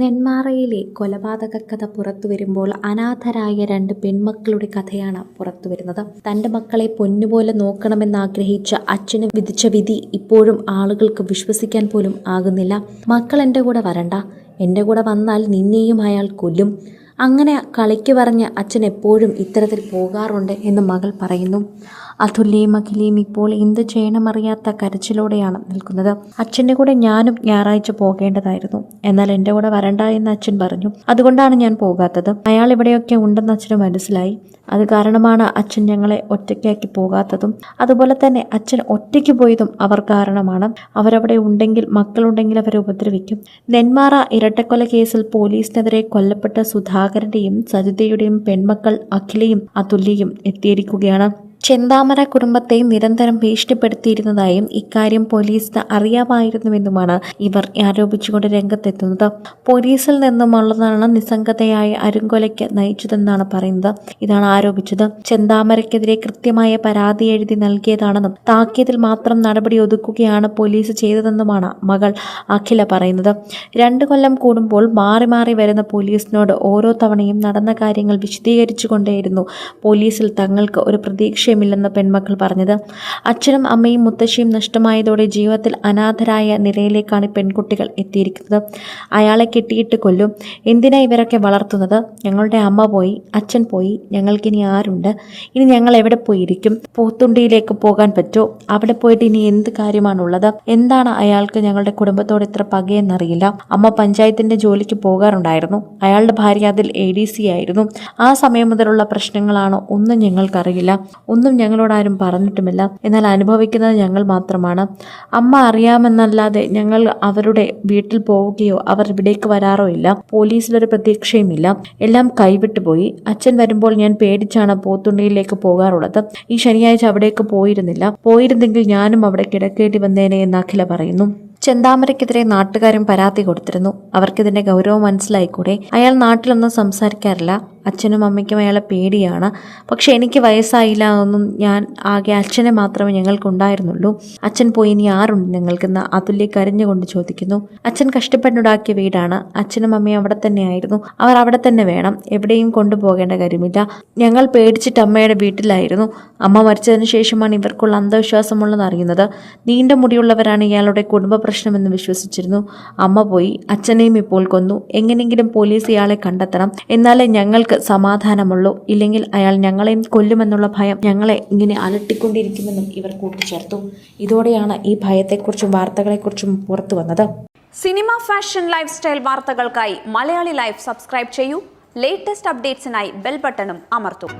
നെന്മാറയിലെ കൊലപാതക കഥ പുറത്തു വരുമ്പോൾ അനാഥരായ രണ്ട് പെൺമക്കളുടെ കഥയാണ് പുറത്തു വരുന്നത്. തന്റെ മക്കളെ പൊന്നുപോലെ നോക്കണമെന്ന് ആഗ്രഹിച്ച അച്ഛന് വിധിച്ച വിധി ഇപ്പോഴും ആളുകൾക്ക് വിശ്വസിക്കാൻ പോലും ആകുന്നില്ല. മക്കൾ എന്റെ കൂടെ വരണ്ട. എന്റെ കൂടെ വന്നാൽ നിന്നെയും അയാൾ കൊല്ലും. അങ്ങനെ കളിക്ക് പറഞ്ഞ് അച്ഛൻ എപ്പോഴും ഇത്തരത്തിൽ പോകാറുണ്ട് എന്ന് മകൾ പറയുന്നു. അതുല്യയും അഖിലയും ഇപ്പോൾ എന്ത് ചെയ്യണമറിയാത്ത കരച്ചിലോടെയാണ് നിൽക്കുന്നത്. അച്ഛന്റെ കൂടെ ഞാനും ഞായറാഴ്ച പോകേണ്ടതായിരുന്നു. എന്നാൽ എന്റെ കൂടെ വരണ്ട എന്ന് അച്ഛൻ പറഞ്ഞു. അതുകൊണ്ടാണ് ഞാൻ പോകാത്തത്. അയാൾ ഇവിടെയൊക്കെ ഉണ്ടെന്ന് അച്ഛന് മനസ്സിലായി. അത് കാരണമാണ് അച്ഛൻ ഞങ്ങളെ ഒറ്റയ്ക്കാക്കി പോകാത്തതും. അതുപോലെ തന്നെ അച്ഛൻ ഒറ്റയ്ക്ക് പോയതും അവർ കാരണമാണ്. അവരവിടെ ഉണ്ടെങ്കിൽ മക്കളുണ്ടെങ്കിൽ അവരെ ഉപദ്രവിക്കും. നെന്മാറ ഇരട്ടക്കൊല കേസിൽ പോലീസിനെതിരെ കൊല്ലപ്പെട്ട സുധാകരന്റെയും സജിതയുടെയും പെൺമക്കൾ അഖിലയും അതുല്യയും എത്തിയിരിക്കുകയാണ്. ചെന്താമര കുടുംബത്തെ നിരന്തരം ഭീഷണിപ്പെടുത്തിയിരുന്നതായും ഇക്കാര്യം പോലീസിന് അറിയാമായിരുന്നുവെന്നുമാണ് ഇവർ ആരോപിച്ചുകൊണ്ട് രംഗത്തെത്തുന്നത്. പോലീസിൽ നിന്നുമുള്ളതാണ് നിസ്സംഗതയായ അരുങ്കൊലയ്ക്ക് നയിച്ചതെന്നാണ് പറയുന്നത്. ഇതാണ് ആരോപിച്ചത്. ചെന്താമരയ്ക്കെതിരെ കൃത്യമായ പരാതി എഴുതി നൽകിയതാണെന്നും താക്കിയതിൽ മാത്രം നടപടി ഒതുക്കുകയാണ് പോലീസ് ചെയ്തതെന്നുമാണ് മകൾ അഖില പറയുന്നത്. രണ്ടു കൊല്ലം കൂടുമ്പോൾ മാറി മാറി വരുന്ന പോലീസിനോട് ഓരോ തവണയും നടന്ന കാര്യങ്ങൾ വിശദീകരിച്ചുകൊണ്ടേയിരുന്നു. പോലീസിൽ തങ്ങൾക്ക് ഒരു പ്രതീക്ഷയുമില്ലെന്ന് പെൺമക്കൾ പറഞ്ഞത്. അച്ഛനും അമ്മയും മുത്തശ്ശിയും നഷ്ടമായതോടെ ജീവിതത്തിൽ അനാഥരായ നിലയിലേക്കാണ് പെൺകുട്ടികൾ എത്തിയിരിക്കുന്നത്. അയാളെ കെട്ടിയിട്ട് കൊല്ലും. എന്തിനാ ഇവരൊക്കെ വളർത്തുന്നത്? ഞങ്ങളുടെ അമ്മ പോയി അച്ഛൻ പോയി ഞങ്ങൾക്കിനി ആരുണ്ട്? ഇനി ഞങ്ങൾ എവിടെ പോയിരിക്കും പോത്തുണ്ടിയിലേക്ക് പോകാൻ പറ്റുമോ അവിടെ പോയിട്ട് ഇനി എന്ത് കാര്യമാണുള്ളത്? എന്താണ് അയാൾക്ക് ഞങ്ങളുടെ കുടുംബത്തോട് ഇത്ര പകയെന്നറിയില്ല. അമ്മ പഞ്ചായത്തിന്റെ ജോലിക്ക് പോകാറുണ്ടായിരുന്നു. അയാളുടെ ഭാര്യ അതിൽ എ ഡി സി ആയിരുന്നു. ആ സമയം മുതലുള്ള പ്രശ്നങ്ങളാണോ ഒന്നും ഞങ്ങൾക്കറിയില്ല. ഒന്നും ഞങ്ങളോട് ആരും പറഞ്ഞിട്ടുമില്ല. എന്നാൽ അനുഭവിക്കുന്നത് ഞങ്ങൾ മാത്രമാണ്. അമ്മ അറിയാമെന്നല്ലാതെ ഞങ്ങൾ അവരുടെ വീട്ടിൽ പോവുകയോ അവർ ഇവിടേക്ക് വരാറോ ഇല്ല. പോലീസിലൊരു പ്രതീക്ഷയുമില്ല. എല്ലാം കൈവിട്ടു പോയി. അച്ഛൻ വരുമ്പോൾ ഞാൻ പേടിച്ചാണ് പോത്തുണ്ടിയിലേക്ക് പോകാറുള്ളത്. ഈ ശനിയാഴ്ച അവിടേക്ക് പോയിരുന്നില്ല. പോയിരുന്നെങ്കിൽ ഞാനും അവിടെ കിടക്കേണ്ടി വന്നേനെ എന്ന് അഖില പറയുന്നു. ചെന്താമരയ്ക്കെതിരെ നാട്ടുകാരും പരാതി കൊടുത്തിരുന്നു. അവർക്കിതിന്റെ ഗൗരവം മനസ്സിലായിക്കൂടെ? അയാൾ നാട്ടിലൊന്നും സംസാരിക്കാറില്ല. അച്ഛനും അമ്മയ്ക്കും അയാളെ പേടിയാണ്. പക്ഷെ എനിക്ക് വയസ്സായില്ല എന്നും ഞാൻ ആകെ അച്ഛനെ മാത്രമേ ഞങ്ങൾക്കുണ്ടായിരുന്നുള്ളൂ. അച്ഛൻ പോയി ഇനി ആരുണ്ട് ഞങ്ങൾക്കെന്ന് അതുല്യ കരഞ്ഞുകൊണ്ട് ചോദിക്കുന്നു. അച്ഛൻ കഷ്ടപ്പെട്ടുണ്ടാക്കിയ വീടാണ്. അച്ഛനും അമ്മയും അവിടെ തന്നെയായിരുന്നു. അവർ അവിടെ തന്നെ വേണം. എവിടെയും കൊണ്ടുപോകേണ്ട കാര്യമില്ല. ഞങ്ങൾ പേടിച്ചിട്ട് അമ്മയുടെ വീട്ടിലായിരുന്നു. അമ്മ മരിച്ചതിന് ശേഷമാണ് ഇവർക്കുള്ള അന്ധവിശ്വാസമുള്ളത് അറിയുന്നത്. നീണ്ട മുടിയുള്ളവരാണ് ഇയാളുടെ കുടുംബ പ്രശ്നമെന്ന് വിശ്വസിച്ചിരുന്നു. അമ്മ പോയി. അച്ഛനെയും ഇപ്പോൾ കൊന്നു. എങ്ങനെയെങ്കിലും പോലീസ് ഇയാളെ കണ്ടെത്തണം. എന്നാലേ ഞങ്ങൾക്ക് സമാധാനമുള്ളൂ. ഇല്ലെങ്കിൽ അയാൾ ഞങ്ങളെയും കൊല്ലുമെന്നുള്ള ഭയം ഞങ്ങളെ ഇങ്ങനെ അലട്ടിക്കൊണ്ടിരിക്കുമെന്നും ഇവർ കൂട്ടിച്ചേർത്തു. ഇതോടെയാണ് ഈ ഭയത്തെക്കുറിച്ചും വാർത്തകളെക്കുറിച്ചും പുറത്തു വന്നത്. സിനിമ ഫാഷൻ ലൈഫ് സ്റ്റൈൽ വാർത്തകൾക്കായി മലയാളി ലൈഫ് സബ്സ്ക്രൈബ് ചെയ്യൂ. ലേറ്റസ്റ്റ് അപ്ഡേറ്റ്സിനായി ബെൽ ബട്ടണും അമർത്തൂ.